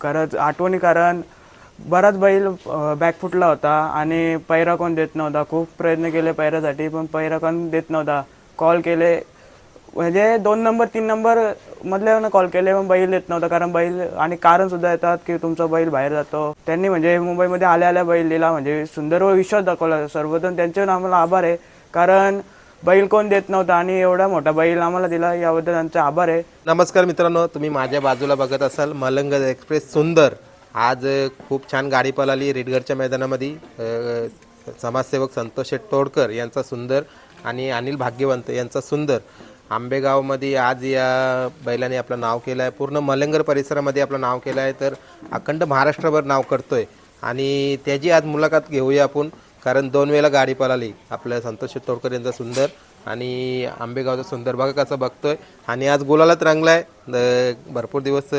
खरंच आठवणी कारण बराच बैल बॅक फुटला होता आणि पैरा कोण देत नव्हता. खूप प्रयत्न केले पैरासाठी पण पैरा कोण देत नव्हता. कॉल केले. म्हणजे दोन नंबर तीन नंबर मधल्यानं कॉल केले पण बैल येत नव्हता. कारण बैल आणि कारण सुद्धा येतात की तुमचा बैल बाहेर जातो. त्यांनी म्हणजे मुंबईमध्ये आल्या आल्या बैल दिला. म्हणजे सुंदर व विश्वास दाखवला. सर्वजण त्यांच्यावर आम्हाला आभार आहे. कारण बैल कोण देत नव्हता आणि एवढा मोठा बैल आम्हाला दिला याबद्दल आमचा आभार आहे. नमस्कार मित्रांनो तुम्ही माझ्या बाजूला बघत असाल मलंग एक्सप्रेस सुंदर. आज खूप छान गाडी पळाली रेडगडच्या मैदानामध्ये. समाजसेवक संतोष शेट तोडकर यांचा सुंदर आणि अनिल भाग्यवंत यांचा सुंदर. आंबेगावमध्ये आज या बैलाने आपलं नाव केलं आहे. पूर्ण मलंगर परिसरामध्ये आपलं नाव केलं आहे. तर अखंड महाराष्ट्रभर नाव करतोय. आणि त्याची आज मुलाखत घेऊया आपण. कारण दोन वेळेला गाडी पळाली. आपल्या संतोष तोडकर यांचा सुंदर आणि आंबेगावचा सुंदर. बघा कसं बघतोय. आणि आज गुलालात रंगलाय. आहे भरपूर दिवस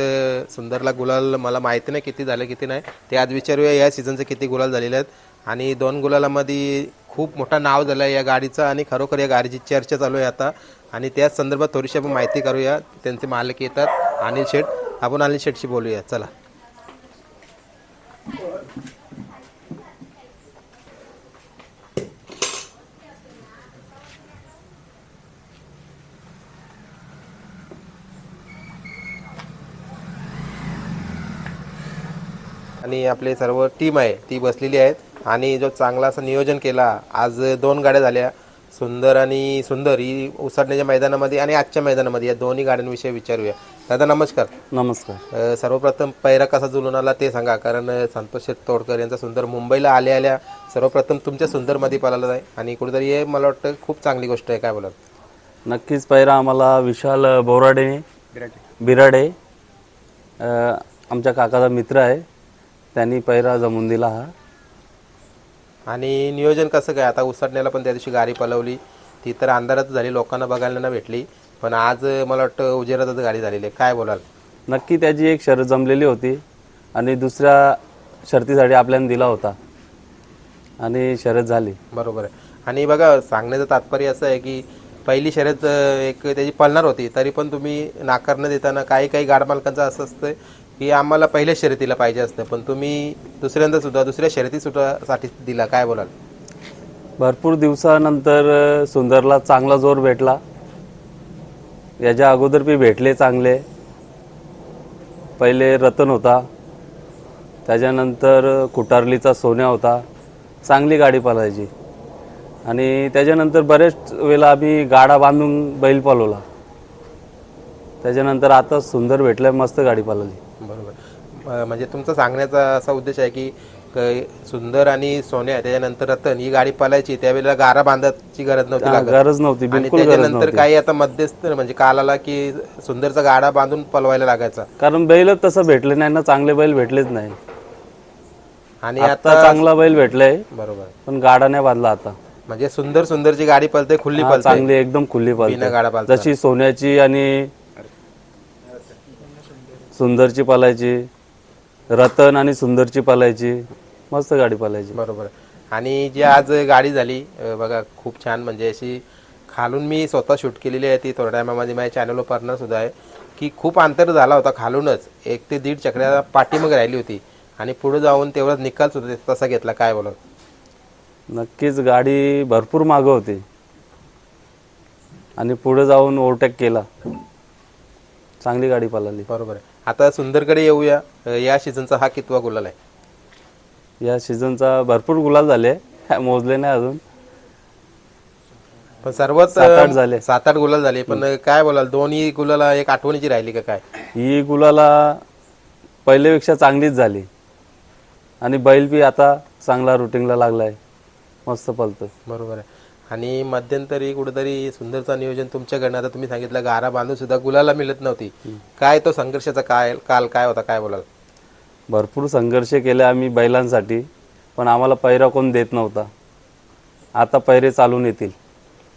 सुंदरला गुलाल मला माहिती नाही किती झालं किती नाही. ते आज विचारूया या सीझनचे किती गुलाल झालेले आहेत. आणि दोन गुलालामध्ये खूप मोठा नाव झालं आहे या गाडीचं आणि खरोखर या गाडीची चर्चा चालू आहे आता. आणि त्याच संदर्भात थोडीशी आपण माहिती करूया. त्यांचे मालक येतात. अनिल शेठ आपण अनिल शेठशी बोलूया. चला. आणि आपले सर्व टीम आहे ती बसलेली आहेत. आणि जो चांगला असं नियोजन केला आज दोन गाड्या झाल्या. सुंदर आणि सुंदर ही उसाटण्याच्या मैदानामध्ये आणि आजच्या मैदानामध्ये या दोन्ही गाड्यांविषयी विचारूया. दादा नमस्कार. नमस्कार. अ, सर्वप्रथम पैरा कसा जुळून आला ते सांगा कारण अ, संतोष शेठ तोडकर यांचा सुंदर मुंबईला आल्या आल्या सर्वप्रथम तुमच्या सुंदरमध्ये पळाला आहे. आणि कुठेतरी हे मला वाटतं खूप चांगली गोष्ट आहे काय बोलाल? नक्कीच पहिला आम्हाला विशाल बोराडे. बिराडे अ, आमच्या काकाचा मित्र आहे. त्यांनी पैरा जमून दिला हा. आणि नियोजन कसं काय? आता उसाटण्याला पण त्या दिवशी गाडी पलवली. ती तर अंधारात झाली लोकांना बघायला नाही भेटली. पण आज मला वाटतं उजेरातच गाडी झालेली आहे. काय बोलाल? नक्की त्याची एक शर्यत जमलेली होती. आणि दुसऱ्या शर्तीसाठी आपल्याला दिला होता. आणि शर्यत झाली. बरोबर आहे. आणि बघा सांगण्याचं तात्पर्य असं आहे की पहिली शर्यत एक त्याची पळणार होती. तरी पण तुम्ही नाकार न देताना काही काही गाड मालकांचं असं असतं की आम्हाला पहिल्या शर्यतीला पाहिजे असतं. पण तुम्ही दुसऱ्यांदा सुद्धा दुसऱ्या शर्यती सुद्धा साठी दिला. काय बोलाल? भरपूर दिवसानंतर सुंदरला चांगला जोर भेटला. याच्या अगोदर बी भेटले चांगले. पहिले रतन होता. त्याच्यानंतर कुटारलीचा सोन्या होता. चांगली गाडी पालायची आणि त्याच्यानंतर बरेच वेळेला आम्ही गाडा बांधून बैल पळवला त्याच्यानंतर आता सुंदर भेटलं मस्त गाडी पळाली बरोबर. म्हणजे तुमचा सांगण्याचा असा उद्देश आहे की सुंदर आणि सोन्या त्याच्यानंतर रतन ही गाडी पळायची त्यावेळेला गारा बांधायची गरज नव्हती गरज नव्हती त्याच्यानंतर काही आता मध्यस्थ म्हणजे काल आला की सुंदरचा गाडा बांधून पलवायला लागायचा. कारण बैलच तसं भेटले नाही ना चांगले बैल भेटलेच नाही. आणि आता चांगला बैल भेटलाय. बरोबर. पण गाडा नाही बांधला आता. म्हणजे सुंदर सुंदरची गाडी पलते खुल्ली हा, पलते. चांगली एकदम खुली बिना पळते गाडा पालता जशी सोन्याची आणि सुंदरची पालायची रतन आणि सुंदरची पालायची मस्त गाडी पालायची. बरोबर. आणि जी आज गाडी झाली अ, बघा खूप छान. म्हणजे अशी खालून मी स्वतः शूट केलेली आहे ती थोड्या टायमामध्ये माझ्या चॅनलवर पडणार सुद्धा आहे. की खूप अंतर झाला होता खालूनच. एक ते दीड चक्रा पाठीमागे राहिली होती. आणि पुढे जाऊन तेवढाच निकाल सुद्धा तसा घेतला. काय बोलत? नक्कीच गाडी भरपूर मागं होती. आणि पुढे जाऊन ओव्हरटेक केला. चांगली गाडी पळाली. बरोबर आहे. आता सुंदरकडे येऊया. अ, या सीझनचा हा कितवा गुलाल आहे? या सीझनचा भरपूर गुलाल झाले. काय मोजले नाही अजून. पण सर्वच सात आठ झाले. सात आठ गुलाल झाले. पण काय बोलाल? दोन्ही गुलाला एक आठवणीची राहिली का काय? ही गुलाला पहिल्यापेक्षा चांगलीच झाली. आणि बैल बी आता चांगला रुटीनला लागलाय. मस्त पळतोय बरोबर आहे. आणि मध्यंतरी कुठेतरी सुंदरचा नियोजन तुमच्याकडनं आता तुम्ही सांगितलं गारा बांधून सुद्धा गुलाला मिळत नव्हती. काय तो संघर्षाचा काय काल काय होता काय बोलाल? भरपूर संघर्ष केले आम्ही बैलांसाठी पण आम्हाला पैरा कोण देत नव्हता. आता पैरे चालून येतील.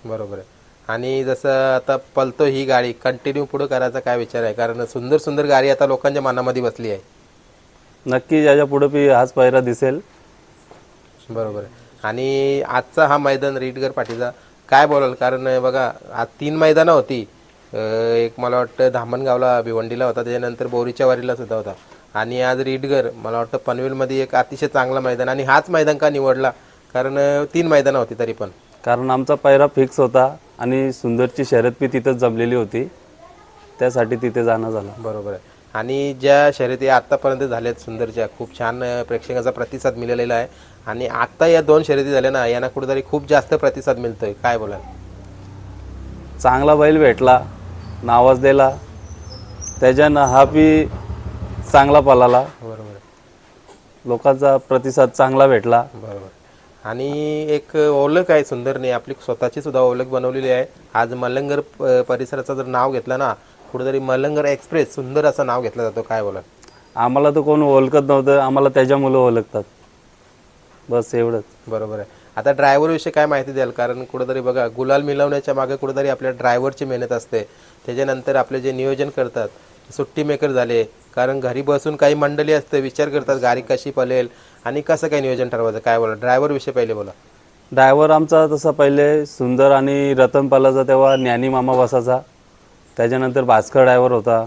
बरोबर आहे. आणि जसं आता पलतो ही गाडी कंटिन्यू पुढे करायचा काय विचार आहे? कारण सुंदर सुंदर गाडी आता लोकांच्या मनामध्ये बसली आहे. नक्की याच्यापुढे बी हाच पैरा दिसेल. बरोबर आहे. आणि आजचा हा मैदान रीटगर पाठीचा काय बोलाल? कारण बघा आज तीन मैदानं होती. एक मला वाटतं धामणगावला भिवंडीला होता. त्याच्यानंतर बोरीच्या वारीला सुद्धा होता. आणि आज रीडगर मला वाटतं पनवेलमध्ये एक अतिशय चांगला मैदान आणि हाच मैदान का निवडला? कारण तीन मैदानं होती तरी पण. कारण आमचा पैरा फिक्स होता आणि सुंदरची शर्यत बी तिथंच जमलेली होती. त्यासाठी तिथे जाणं झालं. बरोबर आहे. आणि ज्या शर्यती आत्तापर्यंत झाल्यात सुंदरच्या खूप छान प्रेक्षकांचा प्रतिसाद मिळालेला आहे. आणि आत्ता या दोन शर्यती झाल्या ना यांना कुठेतरी खूप जास्त प्रतिसाद मिळतोय. काय बोलाल? चांगला बैल भेटला नावाजलेला त्याच्यानं हा बी चांगला पळाला. बरोबर. लोकांचा प्रतिसाद चांगला भेटला. बरोबर. आणि एक ओळख आहे सुंदरने आपली स्वतःची सुद्धा ओळख बनवलेली आहे. आज मलंगर परिसराचं जर नाव घेतलं ना कुठेतरी मलंगर एक्सप्रेस सुंदर असं नाव घेतलं जातं. काय बोला आम्हाला तर कोण ओळखत नव्हतं आम्हाला त्याच्या मुलं ओळखतात. बस एवढंच. बरोबर आहे. आता ड्रायव्हर विषयी काय माहिती द्याल? कारण कुठेतरी बघा गुलाल मिळवण्याच्या मागे कुठेतरी आपल्या ड्रायव्हरची मेहनत असते. त्याच्यानंतर आपले जे नियोजन करतात सुट्टी मेकर झाले कारण घरी बसून काही मंडळी असते विचार करतात गाडी कशी पळेल आणि कसं काय नियोजन ठरवायचं? काय बोला ड्रायव्हर विषयी पहिले बोला. ड्रायव्हर आमचा तसा पहिले सुंदर आणि रतन पालाचा तेव्हा ज्ञानी मामा बसाचा त्याच्यानंतर भास्कर ड्रायव्हर होता.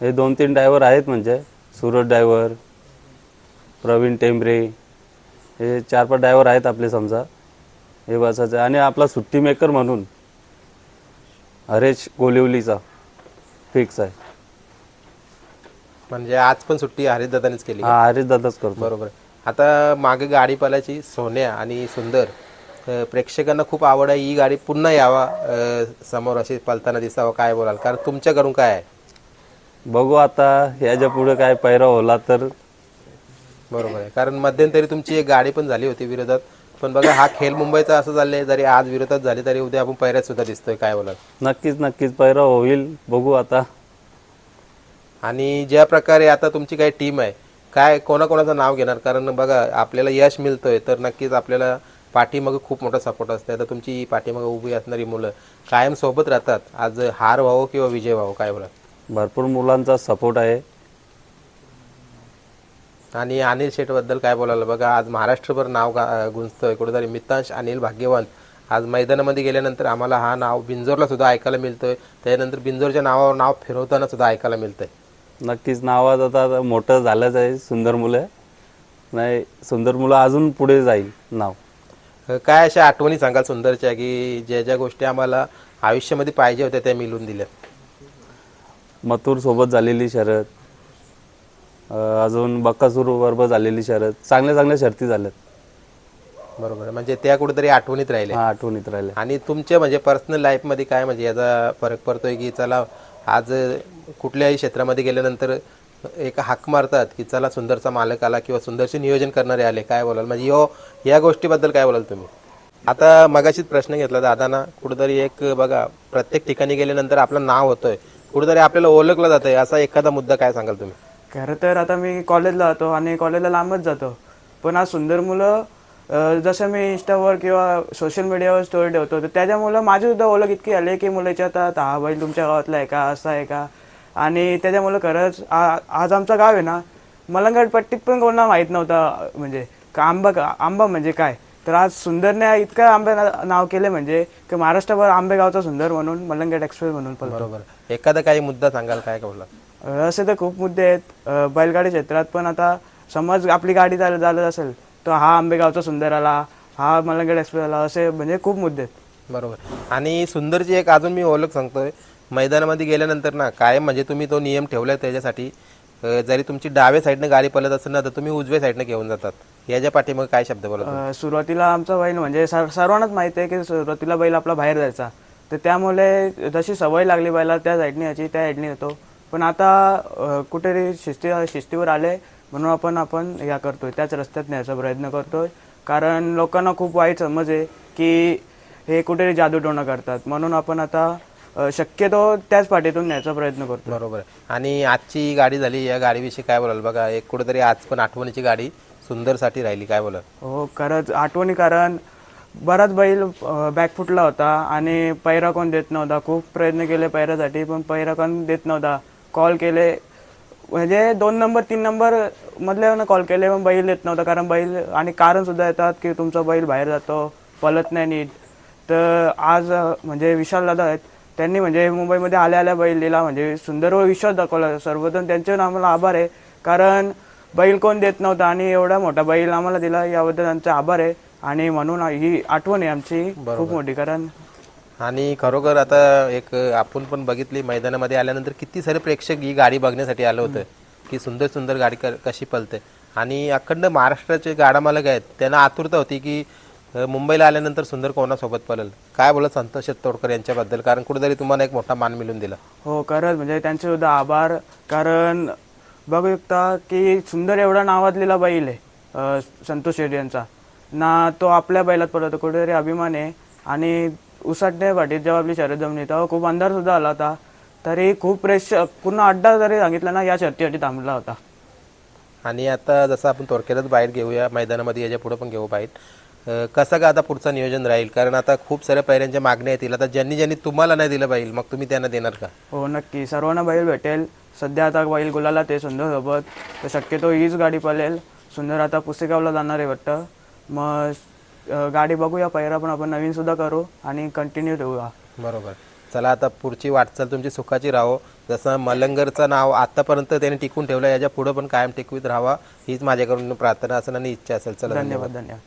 हे दोन तीन ड्रायव्हर आहेत म्हणजे सूरज ड्रायव्हर प्रवीण टेंबरे हे चार पाच ड्रायव्हर आहेत आपले समजा. हे बसायचे. आणि आपला सुट्टी मेकर म्हणून हरेश गोलिवलीचा फिक्स आहे. म्हणजे आज पण सुट्टी हरित दादानेच केली हा हरेश दादाच करतो. बरोबर. आता मागे गाडी पळायची सोन्या आणि सुंदर. अं, प्रेक्षकांना खूप आवड आहे. ही गाडी पुन्हा यावा. अं, समोर अशी पळताना दिसावं काय बोलाल? कारण तुमच्याकडून काय आहे? बघू आता. ह्याच्या पुढे काय पैरा होला तर बरोबर आहे. कारण मध्यंतरी तुमची एक गाडी पण झाली होती विरोधात. पण बघा हा खेळ मुंबईचा असं झालंय जरी आज विरोधात झाली तरी उद्या आपण पैऱ्यात सुद्धा दिसतोय. काय बोलाल? नक्कीच नक्कीच. पैरा होईल. बघू आता. आणि ज्या प्रकारे आता तुमची काही टीम आहे काय कोणाकोणाचं नाव घेणार? कारण बघा आपल्याला यश मिळतोय तर नक्कीच आपल्याला पाठीमागं खूप मोठा सपोर्ट असते आता तुमची पाठीमागं उभी असणारी मुलं कायम सोबत राहतात. आज हार व्हावं किंवा विजय व्हावं काय बोला भरपूर मुलांचा सपोर्ट आहे. आणि अनिल शेठबद्दल काय बोलायला बघा आज महाराष्ट्रभर नाव गा गुंजतोय. कुठेतरी मितांश अनिल भाग्यवान. आज मैदानामध्ये गेल्यानंतर आम्हाला हा नाव बिंजोरला सुद्धा ऐकायला मिळतोय. त्यानंतर बिंजोरच्या नावावर नाव फिरवताना सुद्धा ऐकायला मिळतंय. नक्कीच नावात आता मोठं झालंच आहे. सुंदर मुलं. नाही सुंदर मुलं अजून पुढे जाईल नाव. काय अशा आठवणी सांगाल सुंदरच्या की ज्या ज्या गोष्टी आम्हाला आयुष्यामध्ये पाहिजे होत्या त्या मिळून दिल्या? मथुर सोबत झालेली अं, अजून बक्कासूर बरोबर झालेली शर्यत चांगल्या चांगल्या शर्ती झाल्यात. बरोबर आहे. म्हणजे त्या कुठेतरी आठवणीत राहिल्या हा आठवणीत राहिल्या आणि तुमच्या म्हणजे पर्सनल लाईफमध्ये काय म्हणजे याचा फरक पडतोय की चला आज कुठल्याही क्षेत्रामध्ये गेल्यानंतर एक हाक मारतात की चला सुंदरचा मालक आला किंवा सुंदरचे नियोजन करणारे आले काय बोलाल? म्हणजे यो या गोष्टीबद्दल काय बोलाल तुम्ही? आता मगाशीच प्रश्न घेतला दादाना कुठेतरी एक बघा प्रत्येक ठिकाणी गेल्यानंतर आपलं नाव होतंय. कुठेतरी आपल्याला ओळखलं जातंय. असा एखादा मुद्दा काय सांगाल तुम्ही? खरं तर आता मी कॉलेजला जातो आणि कॉलेजला लांबच जातो. पण आज सुंदर मुलं जसं मी इंस्टावर किंवा सोशल मीडियावर स्टोरी ठेवतो तर त्याच्यामुळं माझीसुद्धा ओळख इतकी आली की मुलं विचारतात हा बैल तुमच्या गावातला आहे का? असा आहे का? आणि त्याच्यामुळं खरंच आ- आज आमचं गाव आहे ना मलंगडपट्टीत पण कोणाला माहीत नव्हता म्हणजे का आंबा का आंबा म्हणजे काय? तर आज सुंदरने इतकं आंबे ना- नाव केले म्हणजे की महाराष्ट्रभर आंबेगावचा सुंदर म्हणून मलंगड एक्सप्रेस म्हणून पण बरोबर. एखादा काही मुद्दा सांगाल काय का बोला असे तर खूप मुद्दे आहेत. बैलगाडी क्षेत्रात पण आता समज आपली गाडी चालत चालत असेल तर हा आंबेगावचा सुंदर आला हा मलंगड एक्सप्रेस आला असे म्हणजे खूप मुद्दे आहेत. बरोबर. आणि सुंदरची एक अजून मी ओळख सांगतोय. मैदानामध्ये गेल्यानंतर ना कायम म्हणजे तुम्ही तो नियम ठेवलाय त्याच्यासाठी जरी तुमची डाव्या साईडनं गाडी पळत असेल ना तर तुम्ही उजव्या साईडनं घेऊन जातात. याच्या पाठीमागे काय शब्द बोलत अ, सुरुवातीला आमचा बैल म्हणजे सर्व- सर्वांनाच माहिती आहे की सुरुवातीला बैल आपला बाहेर जायचा. तर त्यामुळे जशी सवय लागली बैला त्या साईडने याची त्या साईडने येतो. पण आता कुठेतरी शिस्ती शिस्तीवर आले म्हणून आपण आपण या करतोय. त्याच रस्त्यात न्यायचा प्रयत्न करतोय. कारण लोकांना खूप वाईट समज आहे की हे कुठेतरी जादूटोणा करतात. म्हणून आपण आता शक्यतो त्याच पाठीतून न्यायचा प्रयत्न करतो बरोबर आणि आजची गाडी झाली या गाडीविषयी काय बोलाल? बघा एक कुठेतरी आज पण आठवणीची गाडी सुंदरसाठी राहिली. काय बोलाल? हो खरंच आठवणी कारण बराच बैल बॅक फुटला होता आणि पैरा कोण देत नव्हता. खूप प्रयत्न केले पैरासाठी पण पैरा कोण देत नव्हता. कॉल केले. म्हणजे दोन नंबर तीन नंबर मधल्यानं कॉल केले पण बैल देत नव्हता. कारण बैल आणि कारण सुद्धा येतात की तुमचा बैल बाहेर जातो पळत नाही नीट. तर आज म्हणजे विशाल दादा आहेत त्यांनी म्हणजे मुंबईमध्ये आल्या आल्या बैल दिला. म्हणजे सुंदर व विश्वास दाखवला. सर्वजण त्यांचे आम्हाला आभार आहे. कारण बैल कोण देत नव्हता आणि एवढा मोठा बैल आम्हाला दिला. याबद्दल त्यांचा आभार आहे. आणि म्हणून ही आठवण आहे आमची. खूप मोठी. कारण आणि खरोखर आता एक आपण पण बघितली मैदानामध्ये आल्यानंतर किती सारे प्रेक्षक ही गाडी बघण्यासाठी आलं होतं. की सुंदर सुंदर गाडी क- कशी पलते. आणि अखंड महाराष्ट्राचे गाडा मालक आहेत त्यांना आतुरता होती की मुंबईला आल्यानंतर सुंदर कोणासोबत पळेल काय बोलत संतोष तोडकर यांच्याबद्दल? कारण कुठेतरी तुम्हाला एक मोठा मान मिळून दिला. हो खरंच. म्हणजे त्यांचे सुद्धा आभार. कारण बघू शकता की सुंदर एवढा नावाजलेला बैल आहे संतोष शेट्टी यांचा. ना तो आपल्या बैलात पडतो कुठेतरी अभिमान आहे. आणि उसाटणे पाटीत जेव्हा आपली शर्यत जमली तेव्हा खूप अंधार सुद्धा आला होता. तरी खूप प्रेश पूर्ण अड्डा जरी सांगितलं ना या शर्तीसाठी थांबला होता. आणि आता जसं आपण थोडक्यातच बाहेर घेऊया मैदानामध्ये याच्यापुढे पण घेऊ बाहेर. कसं का आता पुढचं नियोजन राहील? कारण आता खूप साऱ्या पैऱ्यांच्या मागण्या येतील. आता ज्यांनी ज्यांनी तुम्हाला नाही दिलं पाहिजे मग तुम्ही त्यांना देणार का? हो नक्की. सर्वांना बैल भेटेल. सध्या आता बैल गुलाला ते सुंदर सोबत. तर शक्यतो हीच गाडी पळेल. सुंदर आता पुसेगावला जाणार आहे वाटतं. मग गाडी बघूया पहिरा पण आपण नवीन सुद्धा करू आणि कंटिन्यू ठेवूया. बरोबर. चला आता पुढची वाटचाल तुमची सुखाची राहो. जसं मलंगरचं नाव आतापर्यंत त्याने टिकून ठेवलं याच्यापुढे पण कायम टिकवीत राहावा हीच माझ्याकडून प्रार्थना असेल आणि इच्छा असेल. चला धन्यवाद धन्यवाद.